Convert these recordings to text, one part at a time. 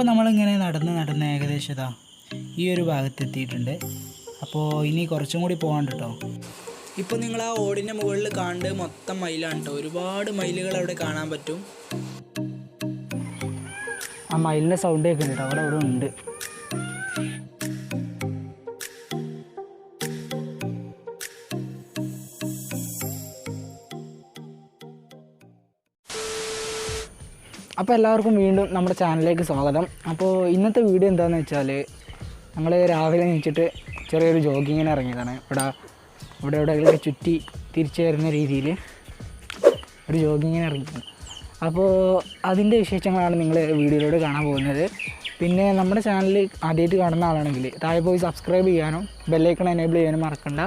അപ്പോൾ നമ്മളിങ്ങനെ നടന്ന് നടന്ന് ഏകദേശം ഇതാ ഈ ഒരു ഭാഗത്തെത്തിയിട്ടുണ്ട്. അപ്പോൾ ഇനി കുറച്ചും കൂടി പോകാണ്ട് കേട്ടോ ഇപ്പോൾ നിങ്ങൾ ആ ഓടിന്റെ മുകളിൽ കാണുന്നത് മൊത്തം മയിലാണ് കേട്ടോ ഒരുപാട് മയിലുകൾ അവിടെ കാണാൻ പറ്റും. ആ മയിലിന്റെ സൗണ്ട് കേൾക്കുന്നുണ്ട് അവിടെ അവിടെ ഉണ്ട്. അപ്പോൾ എല്ലാവർക്കും വീണ്ടും നമ്മുടെ ചാനലിലേക്ക് സ്വാഗതം. അപ്പോൾ ഇന്നത്തെ വീഡിയോ എന്താണെന്ന് വെച്ചാൽ ഞങ്ങൾ രാവിലെ എണീച്ചിട്ട് ചെറിയൊരു ജോഗിങ്ങിന് ഇറങ്ങിയതാണ്. ഇവിടെ ഇവിടെ ഇവിടെ ചുറ്റി തിരിച്ചു വരുന്ന രീതിയിൽ ഒരു ജോഗിങ്ങിന് ഇറങ്ങിയതാണ് അപ്പോൾ അതിന്റെ വിശേഷങ്ങളാണ് നിങ്ങൾ വീഡിയോയിലൂടെ കാണാൻ പോകുന്നത്. പിന്നെ നമ്മുടെ ചാനൽ ആദ്യമായിട്ട് കാണുന്ന ആളാണെങ്കിൽ താഴെ പോയി സബ്സ്ക്രൈബ് ചെയ്യാനും ബെല്ലൈക്കൺ എനേബിൾ ചെയ്യാനും മറക്കണ്ട.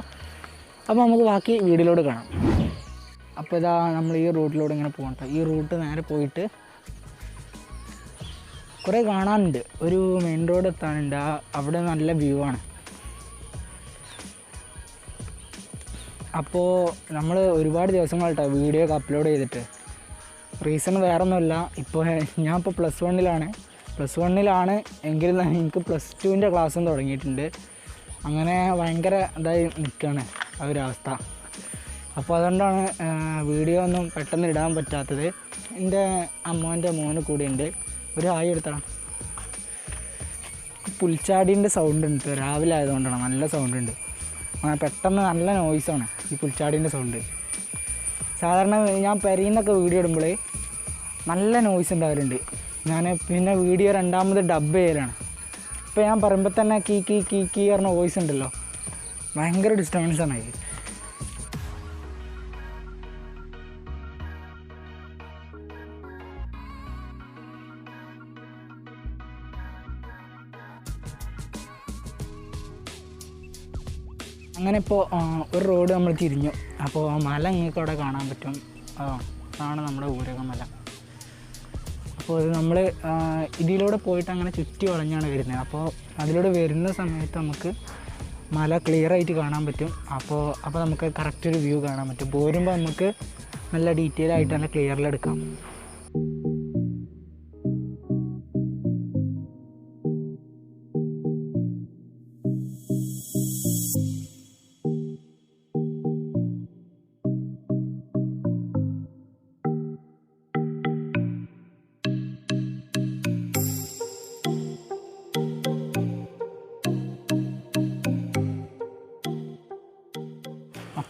അപ്പോൾ നമുക്ക് ബാക്കി വീഡിയോയിലൂടെ കാണാം. അപ്പോൾ ഇതാ നമ്മൾ ഈ റൂട്ടിലൂടെ ഇങ്ങനെ പോകണ്ട. ഈ റൂട്ട് നേരെ പോയിട്ട് കുറേ കാണാനുണ്ട്. ഒരു മെയിൻ റോഡ് എത്താനുണ്ട്. അവിടെ നല്ല വ്യൂ ആണ്. അപ്പോൾ നമ്മൾ ഒരുപാട് ദിവസങ്ങളായിട്ടോ വീഡിയോ ഒക്കെ അപ്ലോഡ് ചെയ്തിട്ട്. റീസൺ വേറെ ഒന്നുമില്ല ഇപ്പോൾ ഞാൻ ഇപ്പോൾ പ്ലസ് വണ്ണിലാണ് പ്ലസ് വണ്ണിലാണ് എങ്കിലും എനിക്ക് പ്ലസ് ടുവിന്റെ ക്ലാസ്സും തുടങ്ങിയിട്ടുണ്ട്. അങ്ങനെ ഭയങ്കര ഇതായി നിൽക്കുകയാണ് ആ ഒരു അവസ്ഥ. അപ്പോൾ അതുകൊണ്ടാണ് വീഡിയോ ഒന്നും പെട്ടെന്ന് ഇടാൻ പറ്റാത്തത്. എന്റെ അമ്മോന്റെ മോന് കൂടിയുണ്ട്. ഒരു ആയി എടുത്തണം പുൽച്ചാടീന്റെ സൗണ്ട് ഉണ്ട്. രാവിലെ ആയതുകൊണ്ടാണ് നല്ല സൗണ്ട് ഉണ്ട്. പെട്ടെന്ന് നല്ല നോയ്സാണ് ഈ പുൽച്ചാടീന്റെ സൗണ്ട് സാധാരണ ഞാൻ പെരീന്നൊക്കെ വീഡിയോ ഇടുമ്പോൾ നല്ല നോയിസ് ഉണ്ടാവലുണ്ട്. ഞാൻ പിന്നെ വീഡിയോ രണ്ടാമത് ഡബ് ചെയ്യലാണ്. ഇപ്പോൾ ഞാൻ പറയുമ്പോൾ തന്നെ കീ കീ കീ കീ പറഞ്ഞ വോയിസ് ഉണ്ടല്ലോ. ഭയങ്കര ഡിസ്റ്റർബൻസ് ആണ് അങ്ങനെ ഇപ്പോൾ ഒരു റോഡ് നമ്മൾ തിരിഞ്ഞു. അപ്പോൾ മല നിങ്ങൾക്ക് അവിടെ കാണാൻ പറ്റും. ആ അതാണ് നമ്മുടെ ഊരകമല. അപ്പോൾ ഇത് നമ്മൾ ഇതിലൂടെ പോയിട്ട് അങ്ങനെ ചുറ്റി വളഞ്ഞാണ് വരുന്നത്. അപ്പോൾ അതിലൂടെ വരുന്ന സമയത്ത് നമുക്ക് മല ക്ലിയർ ആയിട്ട് കാണാൻ പറ്റും. അപ്പോൾ അപ്പോൾ നമുക്ക് കറക്റ്റ് ഒരു വ്യൂ കാണാൻ പറ്റും. പോരുമ്പോൾ നമുക്ക് നല്ല ഡീറ്റെയിൽ ആയിട്ട് നല്ല ക്ലിയറിലെടുക്കാം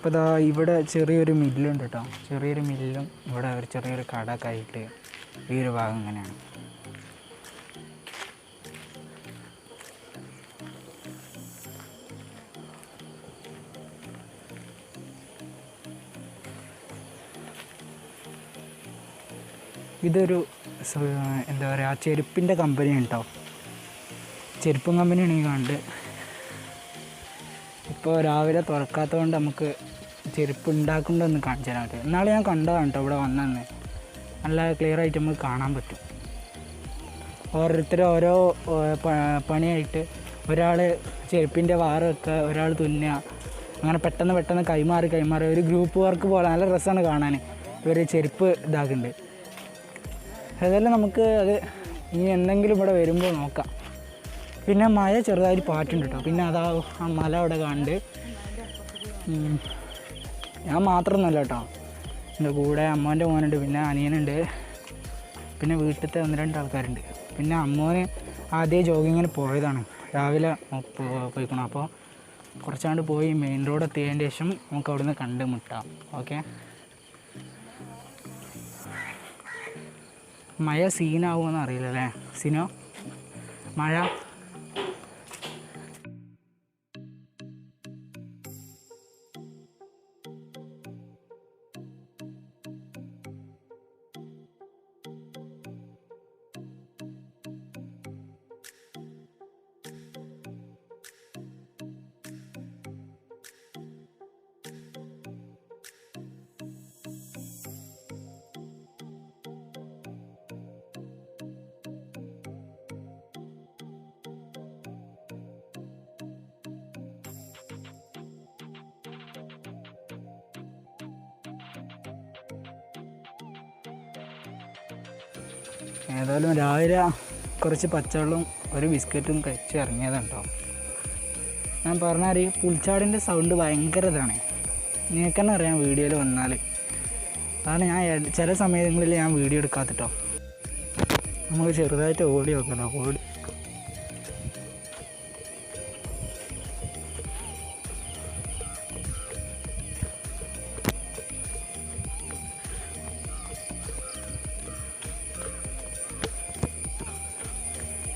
അപ്പോൾ ഇതാ ഇവിടെ ചെറിയൊരു മില്ലുണ്ട് കേട്ടോ ചെറിയൊരു മില്ലും ഇവിടെ ഒരു ചെറിയൊരു കടയൊക്കെ ആയിട്ട് ഈ ഒരു ഭാഗം ഇങ്ങനെയാണ്. ഇതൊരു എന്താ പറയുക ആ ചെരുപ്പിന്റെ കമ്പനി ഉണ്ടോ ചെരുപ്പും കമ്പനിയാണ് ഈ കണ്ട് ഇപ്പോൾ രാവിലെ തുറക്കാത്തതുകൊണ്ട് നമുക്ക് ചെരുപ്പ് ഉണ്ടാക്കുന്നുണ്ടെന്ന് കാണിച്ചു തരാൻ പറ്റും എന്നാളെ ഞാൻ കണ്ടതാണ് കേട്ടോ ഇവിടെ വന്നെന്ന്. നല്ല ക്ലിയർ ആയിട്ട് നമുക്ക് കാണാൻ പറ്റും. ഓരോരുത്തർ ഓരോ പണിയായിട്ട് ഒരാൾ ചെരുപ്പിന്റെ വാറ് വെക്കുക ഒരാൾ തുന്നുക. അങ്ങനെ പെട്ടെന്ന് പെട്ടെന്ന് കൈമാറി കൈമാറി. ഒരു ഗ്രൂപ്പ് വർക്ക് പോലെ നല്ല രസമാണ് കാണാൻ ഇവർ ചെരുപ്പ് ഇതാക്കുന്നുണ്ട് അതെല്ലാം നമുക്ക് അത് ഇനി എന്തെങ്കിലും ഇവിടെ വരുമ്പോൾ നോക്കാം. പിന്നെ മഴ ചെറുതായിട്ട് പാറ്റുണ്ട് കേട്ടോ പിന്നെ അതാ ആ മല അവിടെ കണ്ട്. ഞാൻ മാത്രമൊന്നുമല്ല കേട്ടോ. എന്റെ കൂടെ അമ്മോന്റെ മോനുണ്ട് പിന്നെ അനിയനുണ്ട് പിന്നെ വീട്ടിലത്തെ ഒന്ന് രണ്ട് ആൾക്കാരുണ്ട്. പിന്നെ അമ്മോന് ആദ്യം ജോഗിങ്ങിന് പോയതാണ്. രാവിലെ പോയിക്കണം. അപ്പോൾ കുറച്ചാണ്ട് പോയി മെയിൻ റോഡ് എത്തിയതിന് ശേഷം നമുക്ക് അവിടെ നിന്ന് കണ്ടുമുട്ടാം ഓക്കെ മഴ സീനാവുമെന്ന് അറിയില്ല അല്ലേ? സിനോ മഴ? ഏതായാലും രാവിലെ കുറച്ച് പച്ചവെള്ളവും ഒരു ബിസ്ക്കറ്റും കഴിച്ച് ഇറങ്ങിയതുണ്ടോ ഞാൻ പറഞ്ഞാൽ ഈ പുൽച്ചാടിന്റെ സൗണ്ട് ഭയങ്കര ഇതാണ് നിങ്ങൾക്ക് തന്നെ അറിയാം വീഡിയോയിൽ വന്നാൽ അതാണ് ഞാൻ ചില സമയങ്ങളിൽ ഞാൻ വീഡിയോ എടുക്കാത്തിട്ടോ നമുക്ക് ചെറുതായിട്ട് ഓടി നോക്കണം. ഓടി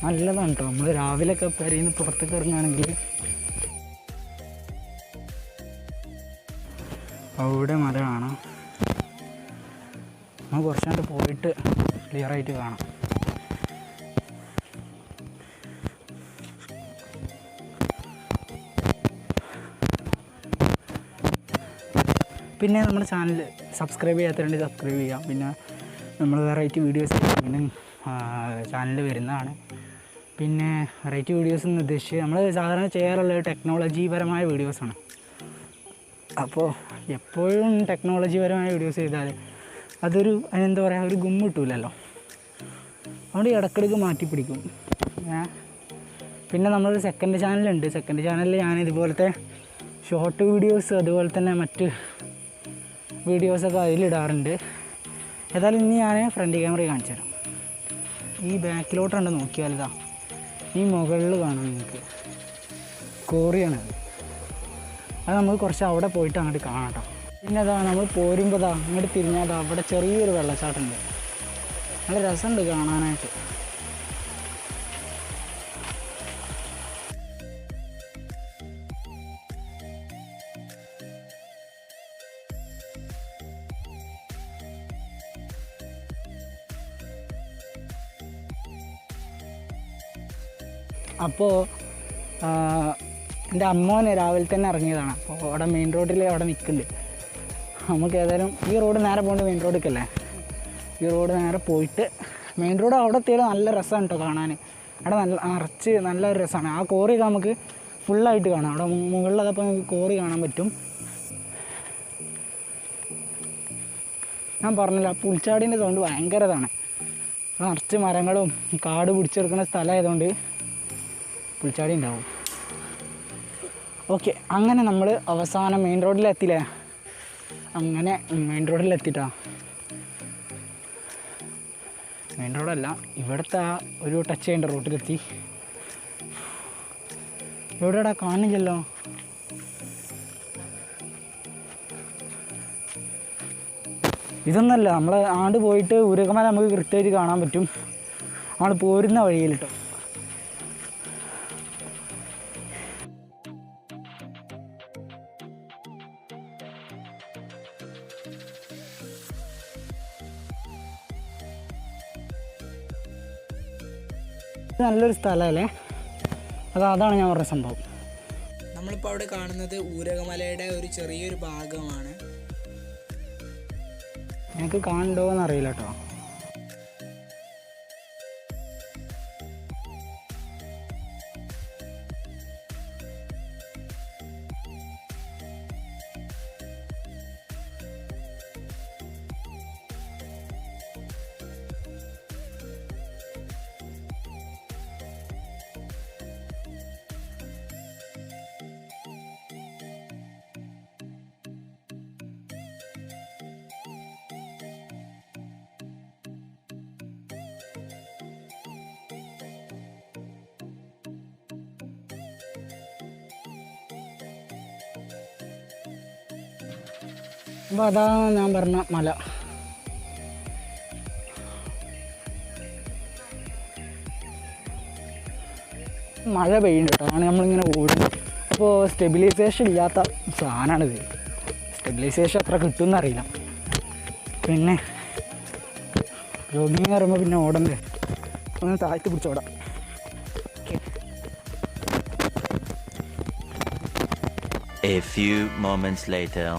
നല്ലതാണ് കേട്ടോ നമ്മൾ രാവിലെയൊക്കെ പെരയിൽ നിന്ന് പുറത്തേക്ക് ഇറങ്ങുകയാണെങ്കിൽ അവിടെ മല കാണാം. നമുക്ക് കുറച്ചുകൊണ്ട് പോയിട്ട് ക്ലിയർ ആയിട്ട് കാണാം. പിന്നെ നമ്മുടെ ചാനൽ സബ്സ്ക്രൈബ് ചെയ്യാത്തവരുണ്ട് സബ്സ്ക്രൈബ് ചെയ്യാം. പിന്നെ നമ്മൾ വെറൈറ്റി വീഡിയോസ് പിന്നെ ചാനലിൽ വരുന്നതാണ്. പിന്നെ വെറൈറ്റി വീഡിയോസ് എന്ന് ഉദ്ദേശിച്ച് നമ്മൾ സാധാരണ ചെയ്യാറുള്ളത് ടെക്നോളജി പരമായ വീഡിയോസാണ് അപ്പോൾ എപ്പോഴും ടെക്നോളജി പരമായ വീഡിയോസ് ചെയ്താൽ അതൊരു അതിനെന്താ പറയുക ഒരു ഗുമ്മ കിട്ടൂലല്ലോ. അതുകൊണ്ട് ഇടക്കിടക്ക് മാറ്റി പിടിക്കും? പിന്നെ നമ്മളൊരു സെക്കൻഡ് ചാനലുണ്ട് സെക്കൻഡ് ചാനലിൽ ഞാൻ ഇതുപോലത്തെ ഷോർട്ട് വീഡിയോസ് അതുപോലെ തന്നെ മറ്റ് വീഡിയോസൊക്കെ അതിലിടാറുണ്ട്. ഏതായാലും ഇനി ഞാൻ ഫ്രണ്ട് ക്യാമറ കാണിച്ചു തരാം ഈ ബാക്കിലോട്ടാണ് നോക്കിയാൽ ഇതാ ഈ മുകളിൽ കാണാം നിങ്ങൾക്ക്. കോറിയാണത് അത് നമ്മൾ കുറച്ച് അവിടെ പോയിട്ട് അങ്ങോട്ട് കാണാം കേട്ടോ പിന്നെ അതാ നമ്മൾ പോരുമ്പോൾ അങ്ങോട്ട് തിരിഞ്ഞാൽ അവിടെ ചെറിയൊരു വെള്ളച്ചാട്ടമുണ്ട് നല്ല രസമുണ്ട് കാണാനായിട്ട്. അപ്പോൾ എന്റെ അമ്മോനെ രാവിലെ തന്നെ ഇറങ്ങിയതാണ്. അപ്പോൾ അവിടെ മെയിൻ റോഡിൽ അവിടെ നിൽക്കുന്നുണ്ട് നമുക്ക് ഏതായാലും ഈ റോഡ് നേരെ പോകേണ്ട മെയിൻ റോഡിലേക്കല്ലേ ഈ റോഡ് നേരെ പോയിട്ട് മെയിൻ റോഡ് അവിടെ എത്തിയാൽ നല്ല രസമാണ് കേട്ടോ കാണാൻ അവിടെ നല്ല നിറച്ച് നല്ലൊരു രസമാണ് ആ കോറിയൊക്കെ നമുക്ക് ഫുള്ളായിട്ട് കാണാം. അവിടെ മുകളിലതപ്പോൾ നമുക്ക് കോറി കാണാൻ പറ്റും. ഞാൻ പറഞ്ഞില്ല പുൽച്ചാടിന്റെ സൗണ്ട് ഭയങ്കരതാണ് നിറച്ച് മരങ്ങളും കാട് പിടിച്ചെടുക്കുന്ന സ്ഥലമായതുകൊണ്ട് പുൽച്ചാടി ഉണ്ടാവും. ഓക്കെ അങ്ങനെ നമ്മൾ അവസാനം മെയിൻ റോഡിലെത്തില്ലേ അങ്ങനെ മെയിൻ റോഡിലെത്തിട്ടാ മെയിൻ റോഡല്ല ഇവിടുത്തെ ആ ഒരു ടച്ച് ചെയ്യേണ്ട റോട്ടിലെത്തി എവിടെടാ? കാണില്ലല്ലോ ഇതൊന്നല്ല നമ്മൾ ആണ്ട് പോയിട്ട് ഉരുകമല നമുക്ക് കൃത്യമായിട്ട് കാണാൻ പറ്റും. നമ്മൾ പോരുന്ന വഴിയിൽ കേട്ടോ നല്ലൊരു സ്ഥലമല്ലേ? അത് അതാണ് ഞാൻ പറഞ്ഞ സംഭവം. നമ്മളിപ്പോൾ അവിടെ കാണുന്നത് ഊരകമലയുടെ ഒരു ചെറിയൊരു ഭാഗമാണ്. എനിക്ക് കാണണ്ടോ എന്നറിയില്ല കേട്ടോ. അപ്പോൾ അതാ ഞാൻ പറഞ്ഞ മല. മഴ പെയ്യുന്നുണ്ട് കേട്ടോ. ആണ് നമ്മളിങ്ങനെ ഓടും അപ്പോൾ സ്റ്റെബിലൈസേഷൻ ഇല്ലാത്ത സാധനമാണിത് സ്റ്റെബിലൈസേഷൻ അത്ര കിട്ടുമെന്ന് അറിയില്ല. പിന്നെ ജോഗിങ് പറയുമ്പോൾ പിന്നെ ഓടണ്ടേ? ഒന്ന് താഴ്ത്തി പിടിച്ചോടാം A few moments later.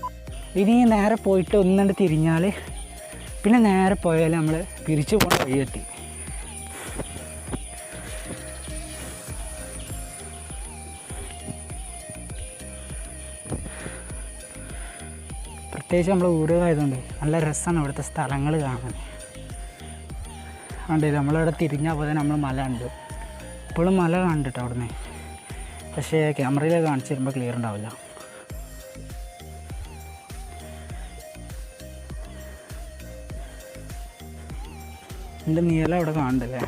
ഇനി നേരെ പോയിട്ട് ഒന്നുകൊണ്ട് തിരിഞ്ഞാൽ പിന്നെ നേരെ പോയാൽ നമ്മൾ തിരിച്ചു പോകുന്ന വഴിയെത്തി. പ്രത്യേകിച്ച് നമ്മൾ ഊരുകായതുകൊണ്ട് നല്ല രസമാണ് ഇവിടുത്തെ സ്ഥലങ്ങൾ കാണാൻ. അതുകൊണ്ട് നമ്മളിവിടെ തിരിഞ്ഞാൽ പോലെ നമ്മൾ മല ഉണ്ട് ഇപ്പോഴും മല കണ്ടിട്ടോ അവിടുന്ന്. പക്ഷേ ക്യാമറയിൽ കാണിച്ചു തരുമ്പോൾ ക്ലിയർ ഉണ്ടാവില്ല. എന്റെ നീല അവിടെ കാണണ്ടല്ലേ?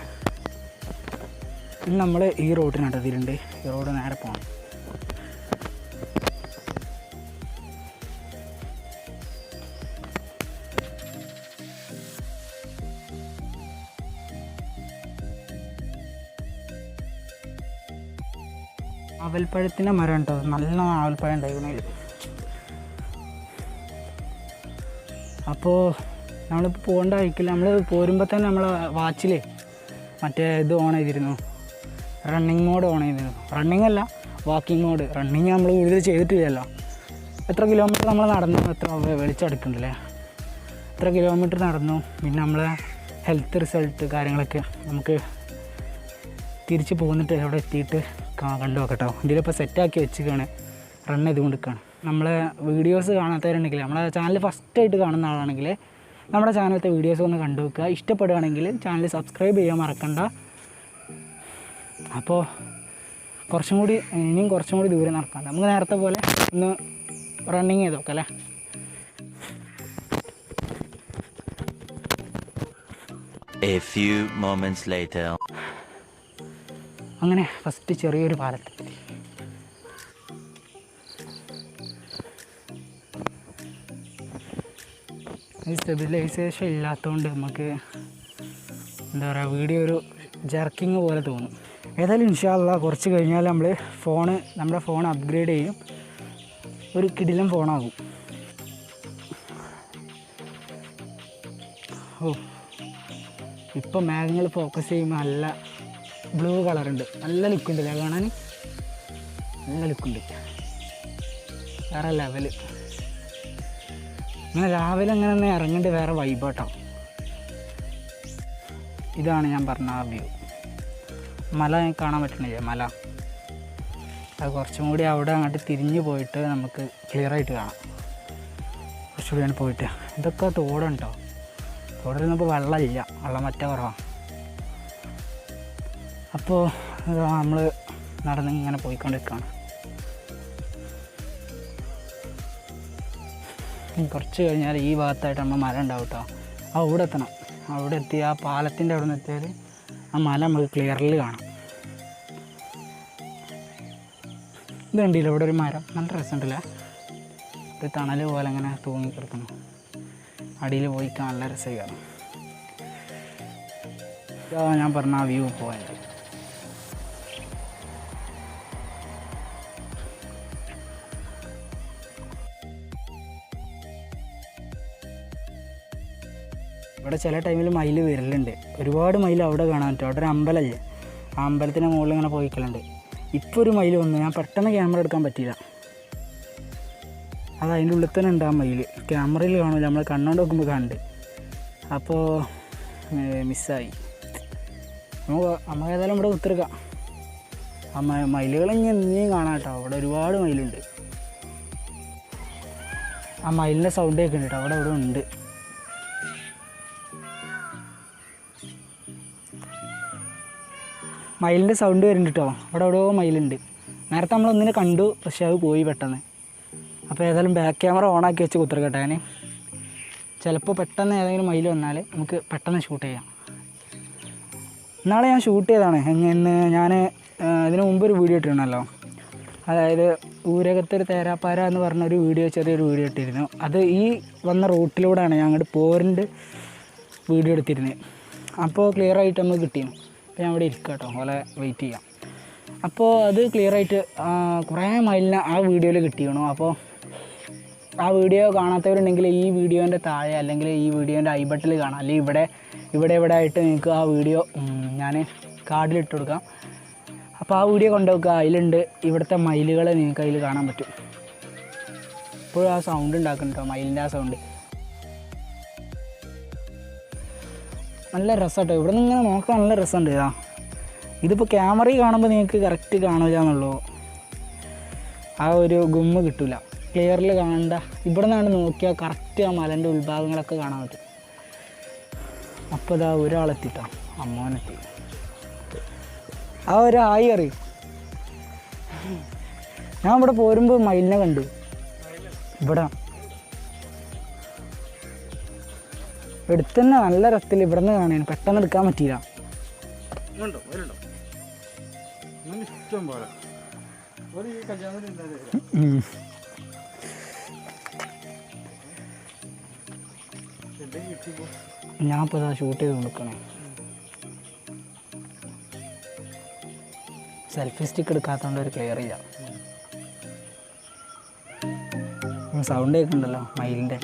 നമ്മൾ ഈ റോഡിന് ഇതിലുണ്ട് ഈ റോഡ് നേരെ പോകണം ആവൽപ്പഴത്തിന്റെ മരം കേട്ടോ നല്ല ആവൽപ്പഴം ഉണ്ടായിരുന്നു അപ്പോൾ നമ്മളിപ്പോൾ പോകേണ്ട വഴിക്കില്ല നമ്മൾ പോരുമ്പോൾ തന്നെ നമ്മൾ വാച്ചിൽ മറ്റേ ഇത് ഓൺ ചെയ്തിരുന്നു. റണ്ണിങ് മോഡ് ഓൺ ചെയ്തിരുന്നു. റണ്ണിങ് അല്ല വാക്കിംഗ് മോഡ് റണ്ണിങ് നമ്മൾ കൂടുതൽ ചെയ്തിട്ടില്ലല്ലോ. എത്ര കിലോമീറ്റർ നമ്മൾ നടന്നു എത്ര വെളിച്ചെടുക്കുന്നുണ്ടല്ലേ? എത്ര കിലോമീറ്റർ നടന്നു പിന്നെ നമ്മളെ ഹെൽത്ത് റിസൾട്ട് കാര്യങ്ങളൊക്കെ നമുക്ക് തിരിച്ച് പോന്നിട്ട് അവിടെ എത്തിയിട്ട് കണ്ടു നോക്കട്ടോ. ഇതിലിപ്പോൾ സെറ്റാക്കി വെച്ചിരിക്കുകയാണ് റൺ ചെയ്തുകൊണ്ട് നിൽക്കുകയാണ് നമ്മളെ വീഡിയോസ് കാണാത്തവരുണ്ടെങ്കിൽ നമ്മളെ ചാനൽ ഫസ്റ്റായിട്ട് കാണുന്ന ആളാണെങ്കിൽ നമ്മുടെ ചാനലത്തെ വീഡിയോസ് ഒന്ന് കണ്ടു വെക്കുക. ഇഷ്ടപ്പെടുകയാണെങ്കിൽ ചാനൽ സബ്സ്ക്രൈബ് ചെയ്യാൻ മറക്കണ്ട. അപ്പോൾ കുറച്ചും കൂടി ഇനിയും കുറച്ചും കൂടി ദൂരെ നടക്കാം. നമുക്ക് നേരത്തെ പോലെ ഒന്ന് റണ്ണിങ് ചെയ്ത് നോക്കാം അല്ലേ? A few moments later. അങ്ങനെ ഫസ്റ്റ് ചെറിയൊരു പാലത്തെത്തി ഈ സ്റ്റെബിലൈസേഷൻ ഇല്ലാത്തതുകൊണ്ട് നമുക്ക് എന്താ പറയുക വീഡിയോ ഒരു ജർക്കിങ് പോലെ തോന്നും. ഏതായാലും ഇൻഷാല്ല കുറച്ച് കഴിഞ്ഞാൽ നമ്മൾ ഫോണ് നമ്മുടെ ഫോൺ അപ്ഗ്രേഡ് ചെയ്യും. ഒരു കിടിലം ഫോണാകും ഓ ഇപ്പം മേഘങ്ങൾ ഫോക്കസ് ചെയ്യുമ്പോൾ നല്ല ബ്ലൂ കളറുണ്ട് നല്ല ലുക്കുണ്ട് അല്ലേ? കാണാൻ നല്ല ലുക്കുണ്ട് വേറെ ലെവൽ ഇങ്ങനെ രാവിലെ അങ്ങനെ ഒന്ന് ഇറങ്ങേണ്ടി വേറെ വൈബാട്ടോ ഇതാണ് ഞാൻ പറഞ്ഞ ആ വ്യൂ മല കാണാൻ പറ്റണില്ലേ? മല. അത് കുറച്ചും കൂടി അവിടെ അങ്ങോട്ട് തിരിഞ്ഞു പോയിട്ട് നമുക്ക് ക്ലിയർ ആയിട്ട് കാണാം. കുറച്ചുകൂടി അങ്ങോട്ട് പോയിട്ട്. ഇതൊക്കെ തോടുണ്ടോ? നമുക്ക് വെള്ളമില്ല. വെള്ളം മറ്റേ കുറവാണ് അപ്പോൾ നമ്മൾ നടന്ന് ഇങ്ങനെ പോയിക്കൊണ്ടിരിക്കുകയാണ് കുറച്ച് കഴിഞ്ഞാൽ ഈ ഭാഗത്തായിട്ട് നമ്മൾ മല ഉണ്ടാവും കേട്ടോ അവിടെ എത്തണം. അവിടെ എത്തി ആ പാലത്തിന്റെ അവിടെ നിന്ന് എത്തിയാൽ ആ മല നമുക്ക് ക്ലിയറിൽ കാണാം. ഇത് കണ്ടില്ല ഇവിടെ ഒരു മരം. നല്ല രസമുണ്ടല്ലേ? ഒരു തണൽ പോലെ അങ്ങനെ തൂങ്ങി കിടക്കുന്നു. അടിയിൽ പോയി നല്ല രസമായിരുന്നു ഞാൻ പറഞ്ഞ ആ വ്യൂ പോയത് ഇവിടെ ചില ടൈമിൽ മയിൽ വരലുണ്ട്. ഒരുപാട് മയിൽ അവിടെ കാണാൻ പറ്റും. അവിടെ ഒരു അമ്പലമല്ലേ ആ അമ്പലത്തിന്റെ മുകളിൽ ഇങ്ങനെ പോയിക്കലുണ്ട്. ഇപ്പോൾ ഒരു മയിൽ വന്നു. ഞാൻ പെട്ടെന്ന് ക്യാമറ എടുക്കാൻ പറ്റിയില്ല. അത് അതിന്റെ ഉള്ളിൽ തന്നെ ഉണ്ട് ആ മയിൽ. ക്യാമറയിൽ കാണില്ല നമ്മൾ കണ്ണുകൊണ്ട് നോക്കുമ്പോൾ കാണുന്നുണ്ട് അപ്പോൾ മിസ്സായി നമുക്ക് നമുക്ക് ഏതായാലും ഇവിടെ കുത്തിരിക്കാം. ആ മയിലുകൾ ഇനി ഇനിയും കാണാം കേട്ടോ. അവിടെ ഒരുപാട് മയിലുണ്ട്. ആ മയിലിന്റെ സൗണ്ട് കേൾക്കുന്നുണ്ട് കേട്ടോ. അവിടെ ഇവിടെ ഉണ്ട്. മയിലിന്റെ സൗണ്ട് വരുന്നുണ്ട് കേട്ടോ അവിടെ എവിടെയോ മയിലുണ്ട്. നേരത്തെ നമ്മൾ ഒന്നിനെ കണ്ടു പക്ഷേ അത് പോയി പെട്ടെന്ന്. അപ്പോൾ ഏതായാലും ബാക്ക് ക്യാമറ ഓണാക്കി വെച്ച് കുത്തിറക്കട്ടെ ഞാൻ ചിലപ്പോൾ പെട്ടെന്ന് ഏതെങ്കിലും മയിൽ വന്നാൽ നമുക്ക് പെട്ടെന്ന് ഷൂട്ട് ചെയ്യാം. ഇന്നാളെ ഞാൻ ഷൂട്ട് ചെയ്തതാണ്. എങ്ങനെ ഞാൻ ഇതിനു മുമ്പ് ഒരു വീഡിയോ ഇട്ടിരുന്നല്ലോ അതായത് ഊരകത്തൊരു തേരാപ്പാര എന്ന് പറഞ്ഞൊരു വീഡിയോ ചെറിയൊരു വീഡിയോ ഇട്ടിരുന്നു. അത് ഈ വന്ന റൂട്ടിലൂടെയാണ് ഞാൻ അങ്ങോട്ട് പോരിന്റെ വീഡിയോ എടുത്തിരുന്നത്. അപ്പോൾ ക്ലിയർ ആയിട്ട് നമുക്ക് കിട്ടിയിരുന്നു. അപ്പോൾ ഞാൻ ഇവിടെ ഇരിക്കുക കേട്ടോ അതുപോലെ വെയിറ്റ് ചെയ്യാം. അപ്പോൾ അത് ക്ലിയർ ആയിട്ട് കുറേ മൈലിന് ആ വീഡിയോയിൽ കിട്ടിയണു അപ്പോൾ ആ വീഡിയോ കാണാത്തവരുണ്ടെങ്കിൽ ഈ വീഡിയോന്റെ താഴെ അല്ലെങ്കിൽ ഈ വീഡിയോന്റെ ഐ ബട്ടിൽ കാണാം. അല്ലെങ്കിൽ ഇവിടെ ഇവിടെ ഇവിടെ ആയിട്ട് നിങ്ങൾക്ക് ആ വീഡിയോ ഞാൻ കാർഡിലിട്ട് കൊടുക്കാം. അപ്പോൾ ആ വീഡിയോ കൊണ്ടുവെക്കുക അതിലുണ്ട് ഇവിടുത്തെ മയിലുകളെ നിങ്ങൾക്ക് അതിൽ കാണാൻ പറ്റും. ഇപ്പോഴും ആ സൗണ്ട് ഉണ്ടാക്കുന്നുണ്ടോ? മയിലിന്റെ ആ സൗണ്ട് നല്ല രസമാട്ടോ. ഇവിടെ നിന്ന് ഇങ്ങനെ നോക്കാൻ നല്ല രസമുണ്ട് ഇതാ. ഇതിപ്പോൾ ക്യാമറയിൽ കാണുമ്പോൾ നിങ്ങൾക്ക് കറക്റ്റ് കാണില്ല ആ ഒരു ഗുമ്മ കിട്ടില്ല ക്ലിയറിൽ കാണണ്ട. ഇവിടെ നിന്നാണ് നോക്കിയാൽ കറക്റ്റ് ആ മലന്റെ ഉത്ഭാഗങ്ങളൊക്കെ കാണാൻ പറ്റും. അപ്പോൾ ഇതാ ഒരാളെത്തിട്ടാ. അമ്മോനെത്തി ആ ഒരു ആയി അറി ഞാൻ ഇവിടെ പോരുമ്പോൾ മയിലിനെ കണ്ടു. ഇവിടെ. എടുത്തന്നെ നല്ല രസത്തിൽ ഇവിടെ നിന്ന് കാണാൻ പെട്ടെന്ന് എടുക്കാൻ പറ്റിയില്ല. ഞാൻ ഇപ്പോൾ ഷൂട്ട് ചെയ്ത് കൊടുക്കണേ സെൽഫി സ്റ്റിക്ക് എടുക്കാത്തതുകൊണ്ട് ഒരു ക്ലിയർ ഇല്ല. സൗണ്ട് കേൾക്കുന്നുണ്ടല്ലോ മയിലിന്റെ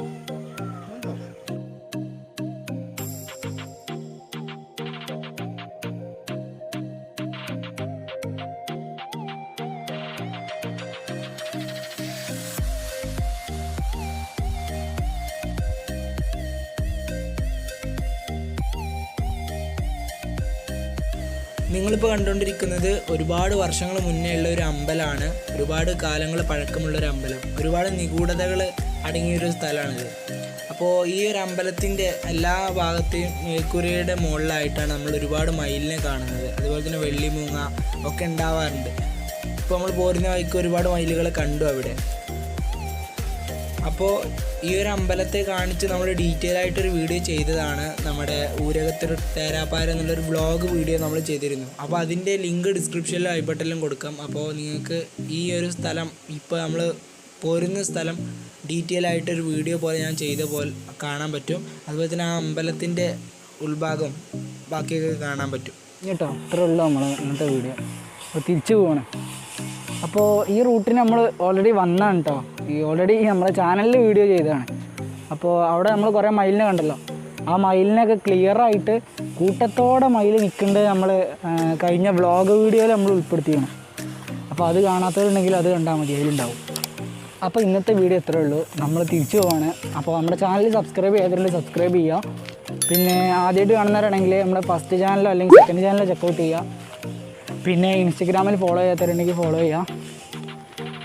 നിങ്ങളിപ്പോൾ കണ്ടുകൊണ്ടിരിക്കുന്നത് ഒരുപാട് വർഷങ്ങൾ മുന്നേ ഉള്ള ഒരു അമ്പലമാണ് ഒരുപാട് കാലങ്ങൾ പഴക്കമുള്ള ഒരു അമ്പലം. ഒരുപാട് നിഗൂഢതകൾ അടങ്ങിയൊരു സ്ഥലമാണിത് അപ്പോൾ ഈ ഒരു അമ്പലത്തിന്റെ എല്ലാ ഭാഗത്തെയും മേൽക്കുരയുടെ മുകളിലായിട്ടാണ് നമ്മൾ ഒരുപാട് മയിലിനെ കാണുന്നത്. അതുപോലെ തന്നെ വെള്ളിമൂങ്ങ ഒക്കെ ഉണ്ടാവാറുണ്ട്. ഇപ്പോൾ നമ്മൾ പോരുന്ന വഴിക്ക് ഒരുപാട് മയിലുകളെ കണ്ടു അവിടെ. അപ്പോൾ ഈ ഒരു അമ്പലത്തെ കാണിച്ച് നമ്മൾ ഡീറ്റെയിൽ ആയിട്ടൊരു വീഡിയോ ചെയ്തതാണ് നമ്മുടെ ഊരകത്തിൽ തേരാപ്പാര എന്നുള്ളൊരു വ്ളോഗ് വീഡിയോ നമ്മൾ ചെയ്തിരുന്നു. അപ്പോൾ അതിന്റെ ലിങ്ക് ഡിസ്ക്രിപ്ഷനിലും ഐബട്ടനിലും കൊടുക്കാം. അപ്പോൾ നിങ്ങൾക്ക് ഈ ഒരു സ്ഥലം ഇപ്പോൾ നമ്മൾ പോരുന്ന സ്ഥലം ഡീറ്റെയിൽ ആയിട്ടൊരു വീഡിയോ പോലെ ഞാൻ ചെയ്ത പോലെ കാണാൻ പറ്റും. അതുപോലെ തന്നെ ആ അമ്പലത്തിന്റെ ഉൾഭാഗം ബാക്കിയൊക്കെ കാണാൻ പറ്റും. കേട്ടോ? അത്രേ ഉള്ളൂ നമ്മൾ ഇന്നത്തെ വീഡിയോ അപ്പോൾ തിരിച്ചു പോവാണ്. അപ്പോൾ ഈ റൂട്ടിന് നമ്മൾ ഓൾറെഡി വന്നതാണ് കേട്ടോ ഈ ഓൾറെഡി നമ്മളെ ചാനലിൽ വീഡിയോ ചെയ്തതാണ്. അപ്പോൾ അവിടെ നമ്മൾ കുറേ മയിലിനെ കണ്ടല്ലോ. ആ മയിലിനൊക്കെ ക്ലിയർ ആയിട്ട് കൂട്ടത്തോടെ മയിൽ നിൽക്കേണ്ടത് നമ്മൾ കഴിഞ്ഞ വ്ളോഗ് വീഡിയോയിൽ നമ്മൾ ഉൾപ്പെടുത്തിയാണ്. അപ്പോൾ അത് കാണാത്തവരുണ്ടെങ്കിൽ അത് കണ്ടാൽ മതി അതിലുണ്ടാവും അപ്പോൾ ഇന്നത്തെ വീഡിയോ ഇത്രേ ഉള്ളൂ. നമ്മൾ തിരിച്ചു പോവാണ്. അപ്പോൾ നമ്മുടെ ചാനൽ സബ്സ്ക്രൈബ് ചെയ്തിട്ടുണ്ട് സബ്സ്ക്രൈബ് ചെയ്യുക പിന്നെ ആദ്യമായിട്ട് കാണുന്നവരാണെങ്കിൽ നമ്മുടെ ഫസ്റ്റ് ചാനലോ അല്ലെങ്കിൽ സെക്കൻഡ് ചാനലോ ചെക്കൗട്ട് ചെയ്യുക പിന്നെ ഇൻസ്റ്റഗ്രാമിൽ ഫോളോ ചെയ്യാത്തവരുണ്ടെങ്കിൽ ഫോളോ ചെയ്യുക